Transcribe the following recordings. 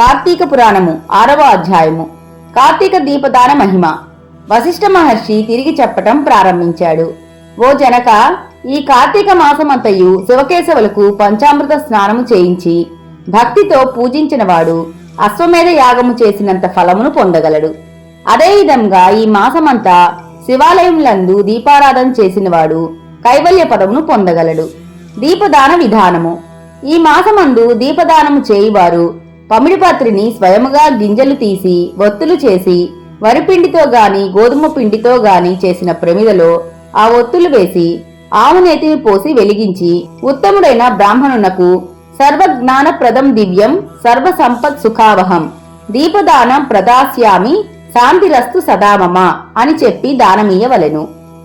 కార్తీక పురాణము ఆరవ అధ్యాయము. కార్తీక దీపదాన మహిమ. వశిష్ఠ మహర్షి తిరిగి చెప్పటం ప్రారంభించాడు. ఓ జనక ఈ కార్తీక మాసమంతయు శివకేశవులకు పంచామృత స్నానము చేయించి భక్తితో పూజించినవాడు అశ్వమేధ యాగము చేసినంత ఫలమును పొందగలడు. అదేవిధంగా ఈ మాసమంతా శివాలయములందు దీపారాధన చేసినవాడు కైవల్య పదమును పొందగలడు. దీపదాన విధానము. ఈ మాసమందు దీపదానము చేయువారు పమిడిపత్రిని స్వయముగా గింజలు తీసి ఒత్తులు చేసి వరిపిండితో గాని గోధుమ పిండితో గాని చేసిన ప్రమిదలో ఆ ఒత్తులు వేసి ఆవు నేతిని పోసి వెలిగించి ఉత్తముడైన బ్రాహ్మణునకు సర్వజ్ఞానప్రదం దివ్యం సర్వ సంపత్ సుఖావహం దీపదానం ప్రదాస్యామి శాంతిరస్తు సదామమ అని చెప్పి దానమీయవలెను.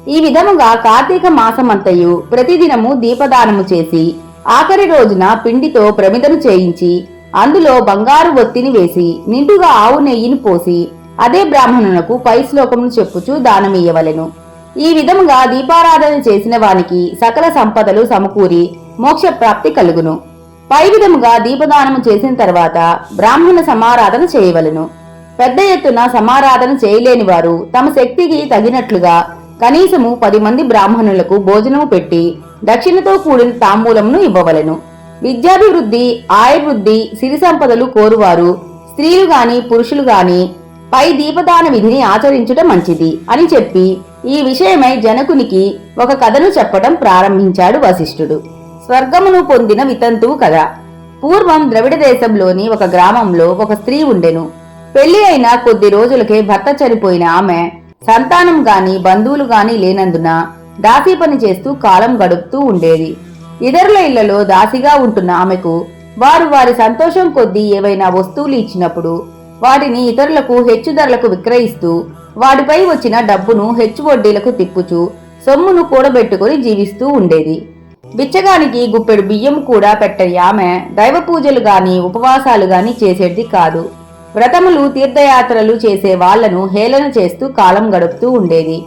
ఈ విధముగా కార్తీక మాసమంతయు ప్రతిదినము దీపదానము చేసి ఆఖరి రోజున పిండితో ప్రమిదను చేయించి అందులో బంగారు ఒత్తిని వేసి నిండుగా ఆవు నెయ్యిని పోసి అదే బ్రాహ్మణునకు పై శ్లోకమును చెప్పుచూ దానమియ్యవలెను. ఈ విధముగా దీపారాధన చేసిన వానికి సకల సంపదలు సమకూరి మోక్ష ప్రాప్తి కలుగును. పై విధముగా దీపదానము చేసిన తర్వాత బ్రాహ్మణ సమారాధన చేయవలెను. పెద్ద ఎత్తున సమారాధన చేయలేని వారు తమ శక్తికి తగినట్లుగా కనీసము పది మంది బ్రాహ్మణులకు భోజనము పెట్టి దక్షిణతో కూడిన తాంబూలమును ఇవ్వవలెను. విద్యాభివృద్ధి ఆయుర్వృద్ధి సిరి సంపదలు కోరువారు. స్త్రీలు గాని పురుషులు గాని పై దీపదాన విధిని ఆచరించుట మంచిది అని చెప్పి ఈ విషయమై జనకునికి ఒక కథను చెప్పడం ప్రారంభించాడు వశిష్ఠుడు. స్వర్గమును పొందిన వితంతువు కథ. పూర్వం ద్రవిడ దేశంలోని ఒక గ్రామంలో ఒక స్త్రీ ఉండెను. పెళ్ళి అయిన కొద్ది రోజులకే భర్త చనిపోయిన ఆమె సంతానం గాని బంధువులు గాని లేనందున దాసీ పని చేస్తూ కాలం గడుపుతూ ఉండేది. ఇతరుల ఇళ్ళలో దాసిగా ఉంటున్న ఆమెకు వారు వారి సంతోషం కొద్దీ ఏవైనా వస్తువులు ఇచ్చినప్పుడు వాటిని ఇతరులకు హెచ్చు ధరలకు విక్రయిస్తూ వాటిపై వచ్చిన డబ్బును హెచ్చు వడ్డీలకు తిప్పుచూ సొమ్మును కూడబెట్టుకుని జీవిస్తూ ఉండేది. బిచ్చగానికి గుప్పెడు బియ్యం కూడా పెట్టని ఆమె దైవ పూజలు గాని ఉపవాసాలు గాని చేసేది కాదు. వ్రతములు తీర్థయాత్రలు చేసే వాళ్ళను హేళన చేస్తూ కాలం గడుపుతూ ఉండేది.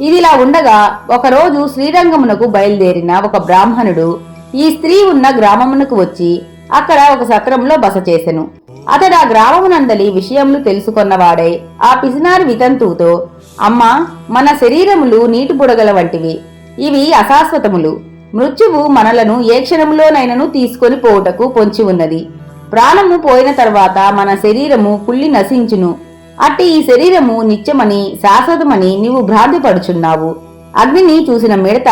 ఇదిలా ఉండగా ఒకరోజు శ్రీరంగమునకు బయలుదేరిన ఒక బ్రాహ్మణుడు ఈ స్త్రీ ఉన్న గ్రామమునకు వచ్చి అక్కడ ఒక సత్రంలో బస చేసెను. అతడు ఆ గ్రామమునందలి విషయములు తెలుసుకొన్నవాడై ఆ పిసినారి వితంతువుతో అమ్మా మన శరీరములు నీటి బుడగల వంటివి. ఇవి అశాశ్వతములు. మృత్యువు మనలను ఏ క్షణములోనైనను తీసుకొని పోవుటకు పొంచి ఉన్నది. ప్రాణము పోయిన తర్వాత మన శరీరము కుళ్ళి నశించును. అట్టి ఈ శరీరము నిత్యమని శాశ్వతమని నీవు భ్రాంతిపడుచున్నావు. అగ్నిని చూసిన మిడత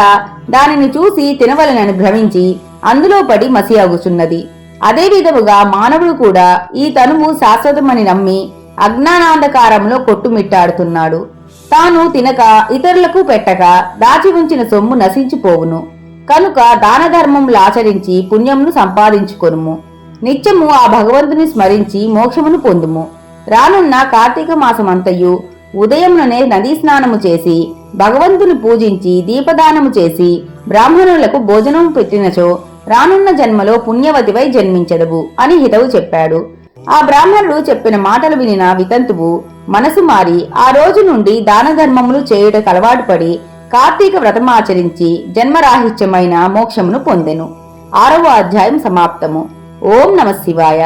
దానిని చూసి తినవలనని భ్రమించి అందులో పడి మసియాగుచున్నది. అదే విధముగా మానవుడు కూడా ఈ తనువు శాశ్వతమని నమ్మి అజ్ఞానాంధకారంలో కొట్టుమిట్టాడుతున్నాడు. తాను తినక ఇతరులకు పెట్టక దాచి ఉంచిన సొమ్ము నశించిపోవును. కనుక దాన ధర్మములు ఆచరించి పుణ్యమును సంపాదించుకొనుము. నిత్యము ఆ భగవంతుని స్మరించి మోక్షమును పొందుము. రానున్న కార్తీక మాసమంతయు ఉదయముననే నదీ స్నానము చేసి భగవంతుని పూజించి దీపదానము చేసి బ్రాహ్మణులకు భోజనం పెట్టినచో రానున్న జన్మలో పుణ్యవతివై జన్మించదవు అని హితవు చెప్పాడు. ఆ బ్రాహ్మణుడు చెప్పిన మాటలు వినిన వితంతువు మనసు మారి ఆ రోజు నుండి దాన ధర్మములు చేయుటకు అలవాటు పడి కార్తీక వ్రతమాచరించి జన్మరాహిత్యమైన మోక్షమును పొందెను. ఆరవ అధ్యాయం సమాప్తము. ఓం నమ శివాయ.